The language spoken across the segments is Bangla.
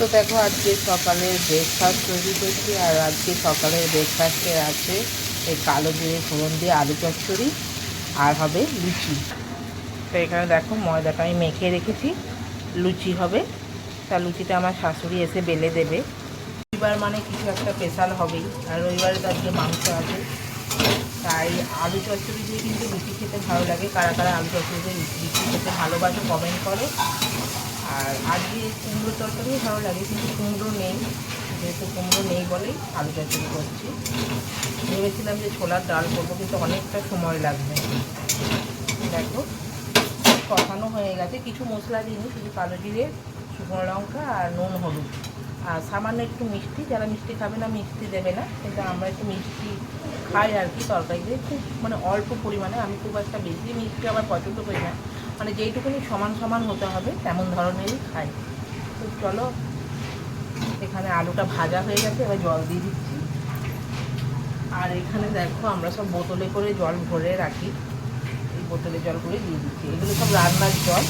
তো দেখো, আজকে সকালের ব্রেকফাস্ট তৈরি করছি, আর আজকে সকালের ব্রেকফাস্টে আছে এই কালো জিরে ফোড়ন দিয়ে আলু চচ্চড়ি, আর হবে লুচি। তো এখানে দেখো, ময়দাটা আমি মেখে রেখেছি, লুচি হবে। তা লুচিটা আমার শাশুড়ি এসে বেলে দেবে। রবিবার মানে কিছু একটা স্পেশাল হবেই, আর রবিবারে তো আজকে মাংস আছে। তাই আলু চচ্চড়ি দিয়ে কিন্তু লুচি খেতে ভালো লাগে। কারা কারা আলু চচ্চড়ি দিয়ে লুচি খেতে ভালোবাসে কমেন্ট করো। আর আজকে কুমড়ো তরকারিও ভালো লাগে, কিন্তু কুমড়ো নেই, যেহেতু কুমড়ো নেই বলেই আলু চচ্চড়ি করছি। ভেবেছিলাম যে ছোলার ডাল করব, কিন্তু অনেকটা সময় লাগবে। দেখো, কষানো হয়ে গেছে। কিছু মশলা দিইনি, শুধু কালো জিরে, শুকনো লঙ্কা আর নুন হলুদ। আর সামান্য একটু মিষ্টি, যারা মিষ্টি খাবে না, মিষ্টি দেবে না। কিন্তু আমরা একটু মিষ্টি খাই আর কি তরকারিতে। খুব মানে অল্প পরিমাণে, আমি খুব একটা বেশি মিষ্টি আবার পছন্দ করি না। মানে যেইটুকুনি সমান সমান হতে হবে, তেমন ধরনেরই খাই। তো চলো, এখানে আলুটা ভাজা হয়ে গেছে, এবার জল দিয়ে দিচ্ছি। আর এখানে দেখো, আমরা সব বোতলে করে জল ভরে রাখি। এই বোতলে জল করে দিয়ে দিচ্ছি। এগুলো সব রান্নার জল।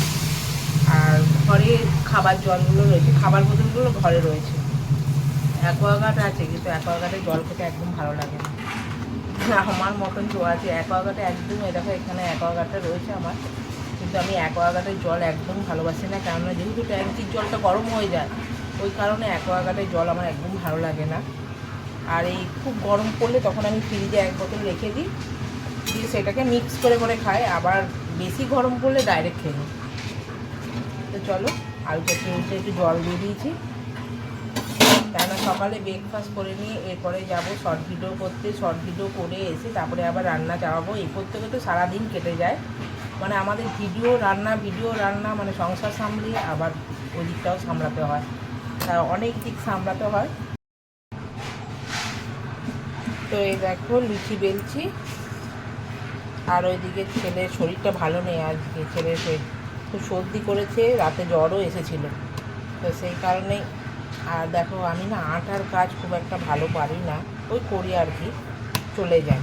আর ঘরে খাবার জলগুলো রয়েছে, খাবার বোতলগুলো ঘরে রয়েছে। অ্যাকোয়াগার্ড আছে, কিন্তু অ্যাকোয়াগার্ডে জল খেতে একদম ভালো লাগে না। আমার মতন তো আছে, অ্যাকোয়াগার্ডে একদম এ দেখো এখানে অ্যাকোয়াগার্ডটা রয়েছে আমার। কিন্তু আমি অ্যাকোয়াগার্ডের জল একদম ভালোবাসি না, কেননা যেহেতু ট্যাঙ্কির জলটা গরম হয়ে যায়, ওই কারণে অ্যাকোয়াগার্ডের জল আমার একদম ভালো লাগে না। আর এই খুব গরম পড়লে তখন আমি ফ্রিজে এক বোতল রেখে দিই, দিয়ে সেটাকে মিক্স করে করে খাই, আবার বেশি গরম পড়লে ডাইরেক্ট খেয়ে নিই। তো চলো আলু চচ্চড়িতে একটু জল দিয়ে দিয়েছি। কেননা সকালে ব্রেকফাস্ট করে নিয়ে এরপরে যাব শর্ট ভিডিও করতে শর্ট ভিডিও করে এসে তারপরে আবার রান্না চাওয়াবো এই করতে করতে সারাদিন কেটে যায়। মানে আমাদের ভিডিও, রান্না ভিডিও, রান্না মানে সংসার সামলিয়ে আবার ওই দিকটাও সামলাতে হয়। তা অনেক দিক সামলাতে হয়। তো এই দেখো, লুচি বেলছি। আর ওইদিকে ছেলের শরীরটা ভালো নেই আজকে ছেলের শরীর খুব সর্দি করেছে, রাতে জ্বরও এসেছিল। তো সেই কারণে, আর দেখো আমি না আটার কাজ খুব একটা ভালো পারি না, ওই করি আর কি, চলে যায়।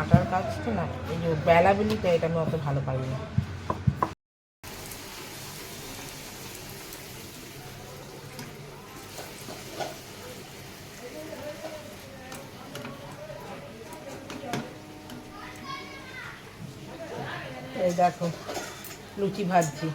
আটার কাজ তো না, এই যে বেলাবেলিটা এটা আমি অত ভালো পারি না। এই দেখো, লুচি ভাজছি।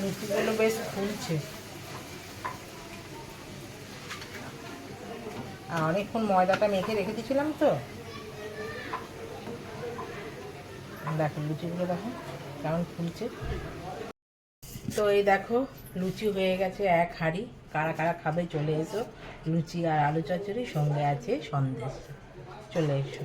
লুচিগুলো বেশ ফুলছে। আর অনেকক্ষণ ময়দাটা মেখে রেখে দিয়েছিলাম তো। দেখো লুচিগুলো দেখো, কেমন ফুলছে। তো এই দেখো, লুচি হয়ে গেছে এক হাঁড়ি। কারা কারা খাবে চলে এসো। লুচি আর আলু চচ্চড়ি সঙ্গে আছে সন্দেশ। চলে এসো।